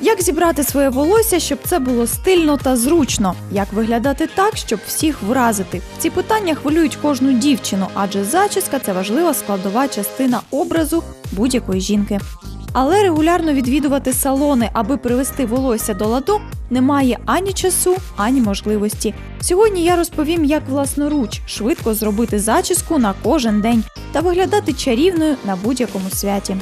Як зібрати своє волосся, щоб це було стильно та зручно? Як виглядати так, щоб всіх вразити? Ці питання хвилюють кожну дівчину, адже зачіска це важлива складова частина образу будь-якої жінки. Але регулярно відвідувати салони, аби привести волосся до ладу, немає ані часу, ані можливості. Сьогодні я розповім, як власноруч швидко зробити зачіску на кожен день та виглядати чарівною на будь-якому святі.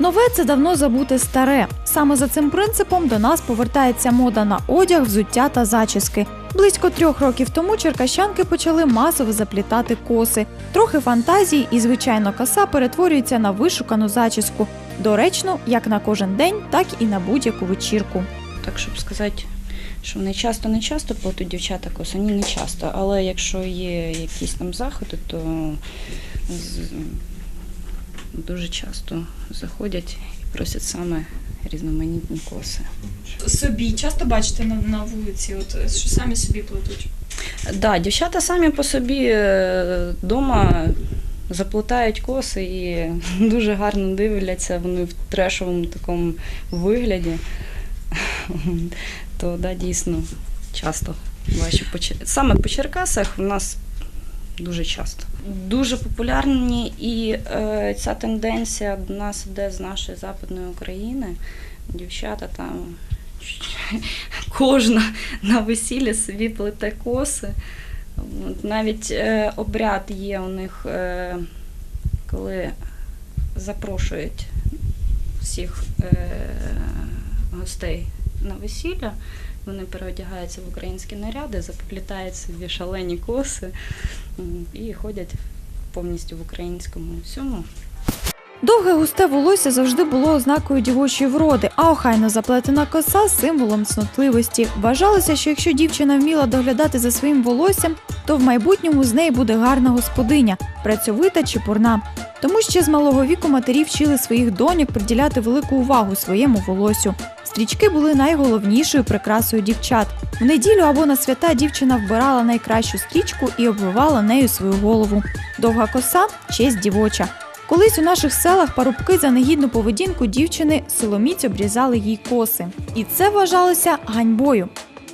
Нове це давно забуте старе. Саме за цим принципом до нас повертається мода на одяг, взуття та зачіски. Близько трьох років тому черкащанки почали масово заплітати коси. Трохи фантазії і, звичайно, коса перетворюється на вишукану зачіску. Доречно як на кожен день, так і на будь-яку вечірку. Так, щоб сказати, що не часто не часто плетуть дівчата коси, ні, не часто. Але якщо є якісь там заходи, то дуже часто заходять і просять саме різноманітні коси. собі часто бачите на, на вулиці, от що самі собі плетуть. Да, дівчата самі по собі вдома заплутають коси і дуже гарно дивляться вони в трешовому такому вигляді. То да, дійсно часто бачу. Саме по Черкасах у нас дуже часто. Дуже популярні і е, ця тенденція до нас іде з нашої Западної України. Дівчата там кожна на весіллі собі плете коси. Навіть е, обряд є у них, е, коли запрошують всіх е, гостей на весілля. Вони переодягаються в українські наряди, заплітають собі шалені коси і ходять повністю в українському всьому. Довге густе волосся завжди було ознакою дівочої вроди, а охайно заплетена коса символом цнотливості. Вважалося, що якщо дівчина вміла доглядати за своїм волоссям, то в майбутньому з неї буде гарна господиня, працьовита чи пурна. Тому ще з малого віку матері вчили своїх доньок приділяти велику увагу своєму волосю. Стрічки були найголовнішою прикрасою дівчат. В неділю або на свята дівчина вбирала найкращу стрічку і обвивала нею свою голову. Довга коса честь дівоча. Колись у наших селах парубки за негідну поведінку дівчини силоміць обрізали їй коси, і це вважалося ганьбою.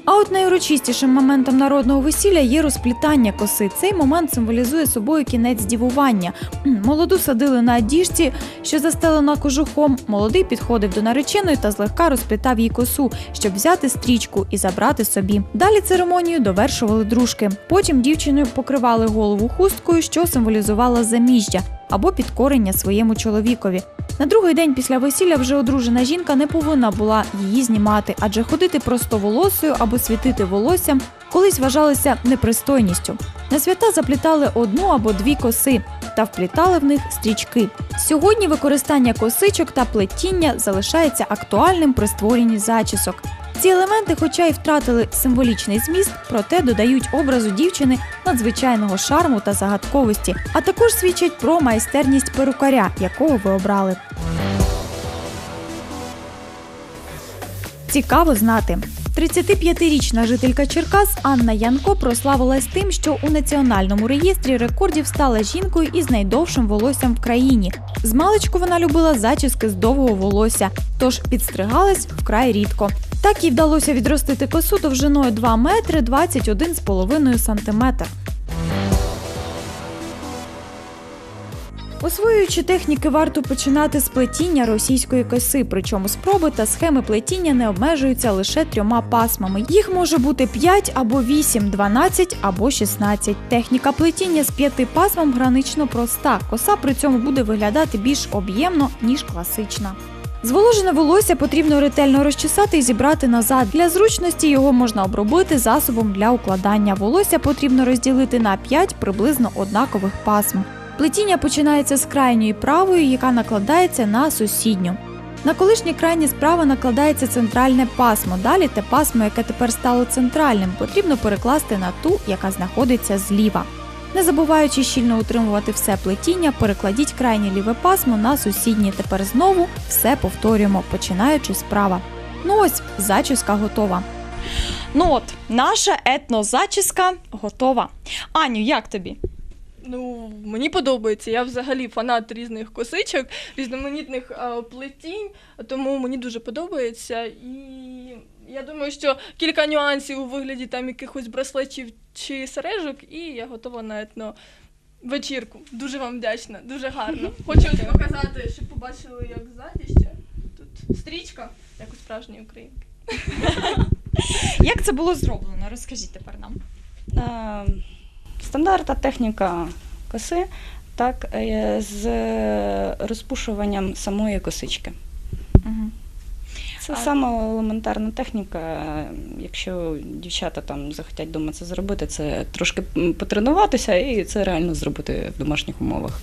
А от найурочистішим моментом народного весілля є розплітання коси. Цей момент символізує собою кінець дівування. Молоду садили на діжці, що застелена кожухом. Молодий підходив до нареченої та злегка розплітав їй косу, щоб взяти стрічку і забрати собі. Далі церемонію довершували дружки. Потім дівчиною покривали голову хусткою, що символізувала заміжжя або підкорення своєму чоловікові. На другий день після весілля вже одружена жінка не повинна була її знімати, адже ходити просто волосою або світити волоссям колись вважалося непристойністю. На свята заплітали одну або дві коси та вплітали в них стрічки. Сьогодні використання косичок та плетіння залишається актуальним при створенні зачісок. Ці елементи, хоча й втратили символічний зміст, проте додають образу дівчини надзвичайного шарму та загадковості, а також свідчать про майстерність перукаря, якого ви обрали. Цікаво знати. 35-річна жителька Черкас Анна Янко прославилась тим, що у національному реєстрі рекордів стала жінкою із найдовшим волоссям в країні. З маличку вона любила зачіски з довгого волосся, тож підстригалась вкрай рідко. Так їй вдалося відростити косу довжиною 2 метри 21,5 сантиметр. Освоюючи техніки, варто починати з плетіння російської коси, причому спроби та схеми плетіння не обмежуються лише трьома пасмами. Їх може бути 5 або 8, 12 або 16. Техніка плетіння з п'яти пасмом гранично проста. Коса при цьому буде виглядати більш об'ємно, ніж класична. Зволожене волосся потрібно ретельно розчесати і зібрати назад. Для зручності його можна обробити засобом для укладання. Волосся потрібно розділити на 5 приблизно однакових пасм. Плетіння починається з крайньої правої, яка накладається на сусідню. На колишнє крайнє справа накладається центральне пасмо. Далі те пасмо, яке тепер стало центральним, потрібно перекласти на ту, яка знаходиться зліва. Не забуваючи щільно утримувати все плетіння, перекладіть крайнє ліве пасмо на сусіднє. Тепер знову все повторюємо, починаючи справа. Ну ось, зачіска готова. Ну от, наша етнозачіска готова. Аню, як тобі? Ну, мені подобається. Я взагалі фанат різних косичок, різноманітних а, плетінь, тому мені дуже подобається. І я думаю, що кілька нюансів у вигляді там якихось браслетів чи сережок, і я готова на етно вечірку. Дуже вам вдячна, дуже гарно. Хочу ось показати, щоб побачили, як ззаді ще. Тут стрічка, як у справжньої українки. Як це було зроблено? Розкажіть тепер нам. Е, Стандартна техніка коси, так, е, з розпушуванням самої косички. Угу. Це А- саме елементарна техніка. Якщо дівчата там захотять вдома це зробити, це трошки потренуватися і це реально зробити в домашніх умовах.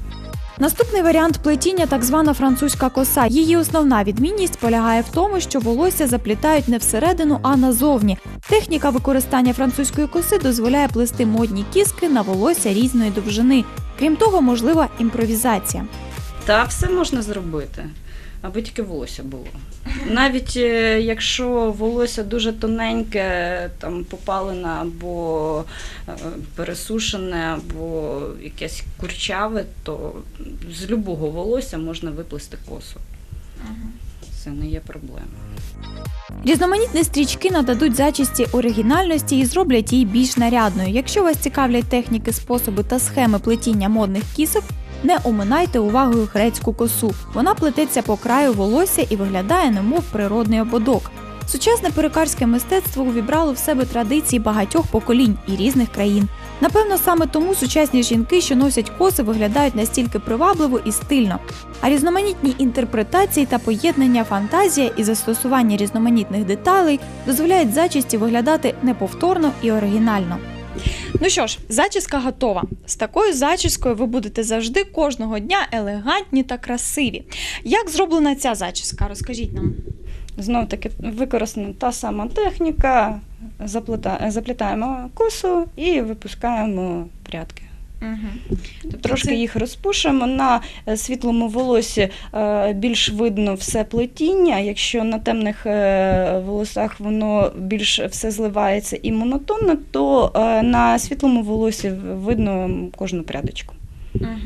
Наступний варіант плетіння так звана французька коса. Її основна відмінність полягає в тому, що волосся заплітають не всередину, а назовні. Техніка використання французької коси дозволяє плести модні кіски на волосся різної довжини. Крім того, можлива імпровізація. Та все можна зробити, аби тільки волосся було. Навіть е, якщо волосся дуже тоненьке, там попалене або е, пересушене, або якесь курчаве, то з любого волосся можна виплести косу. Це не є проблема. Різноманітні стрічки нададуть зачісті оригінальності і зроблять її більш нарядною. Якщо вас цікавлять техніки, способи та схеми плетіння модних кісок, не оминайте увагою грецьку косу. Вона плететься по краю волосся і виглядає немов природний ободок. Сучасне перукарське мистецтво увібрало в себе традиції багатьох поколінь і різних країн. Напевно, саме тому сучасні жінки, що носять коси, виглядають настільки привабливо і стильно. А різноманітні інтерпретації та поєднання фантазія і застосування різноманітних деталей дозволяють зачісті виглядати неповторно і оригінально. Ну що ж, зачіска готова. З такою зачіскою ви будете завжди кожного дня елегантні та красиві. Як зроблена ця зачіска? Розкажіть нам. Знов таки використана та сама техніка, заплітаємо косу і випускаємо прядки. Угу. Трошки це- їх розпушуємо. На е, світлому волосі е, більш видно все плетіння. Якщо на темних е, волосах воно більш все зливається і монотонно, то на світлому волосі видно кожну прядочку.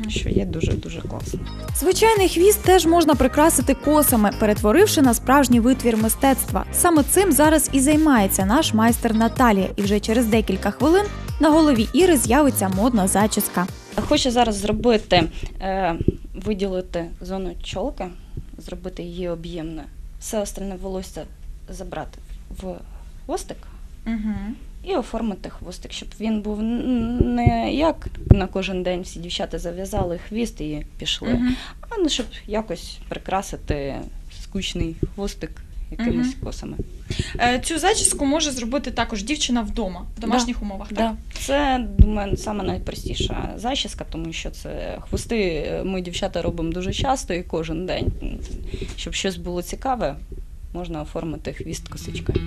Що є дуже дуже класно. Звичайний хвіст теж можна прикрасити косами, перетворивши на справжній витвір мистецтва. Саме цим зараз і займається наш майстер Наталія, і вже через декілька хвилин на голові Іри з'явиться модна зачіска. Хочу зараз зробити, е, виділити зону чолки, зробити її об'ємною. Все остальне волосся забрати в хвостик. Угу. І оформити хвостик, щоб він був не як на кожен день всі дівчата зав'язали хвіст і пішли, Угу. а не щоб якось прикрасити скучний хвостик якимись Мгм. косами. Е, цю зачіску може зробити також дівчина вдома, в домашніх умовах. Так? Да. Це, думаю, саме найпростіша зачіска, тому що це хвости е, ми дівчата робимо дуже часто і кожен день. Щоб щось було цікаве, можна оформити хвіст косичкою.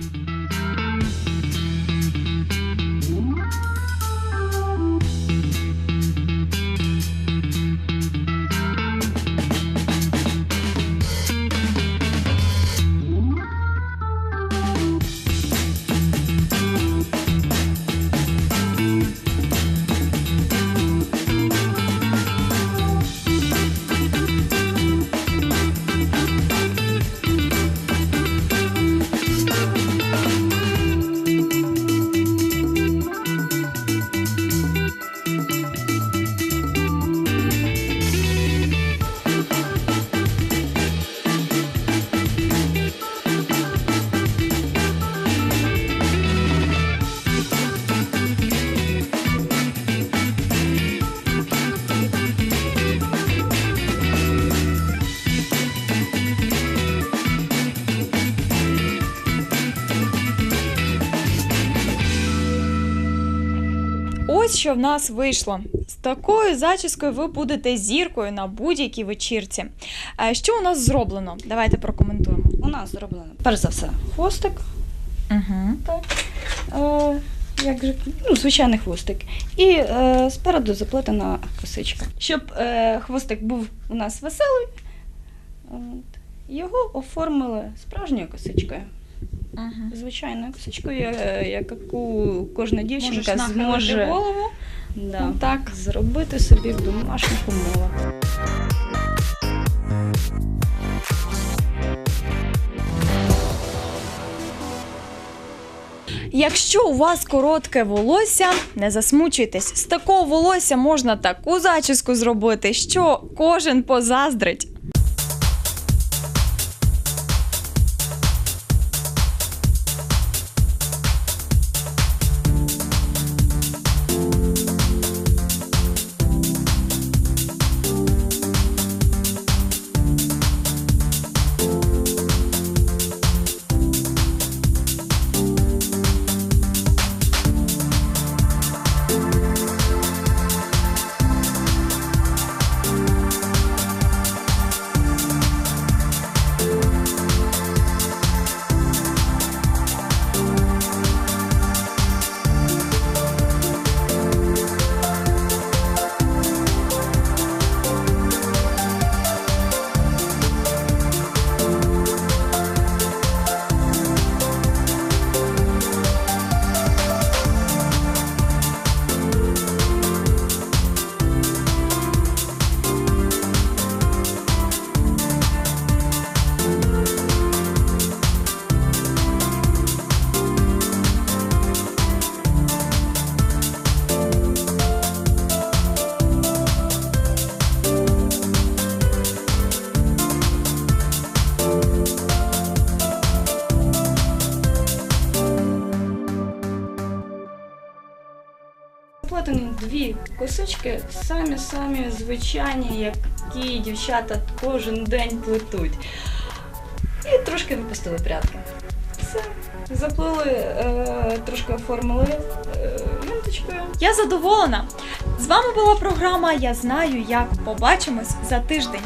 Ось що в нас вийшло. З такою зачіскою ви будете зіркою на будь-якій вечірці. Е, Що у нас зроблено? Давайте прокоментуємо. У нас зроблено перш за все хвостик. Угу. Е, як же, ну, звичайний хвостик. І е, спереду заплетена косичка. Щоб е, хвостик був у нас веселий, от, його оформили справжньою косичкою. Угу. Звичайною косичкою, яку кожна Можеш дівчинка нахилити зможе голову. Да. Ну, так. Зробити собі в домашніх умовах. Якщо у вас коротке волосся, не засмучуйтесь. З такого волосся можна таку зачіску зробити, що кожен позаздрить. Косички, самі-самі звичайні, які дівчата кожен день плетуть. І трошки випустили прядки. Все. Заплили, е, трошки оформили е. Я задоволена. З вами була програма Я знаю як. Побачимось за тиждень.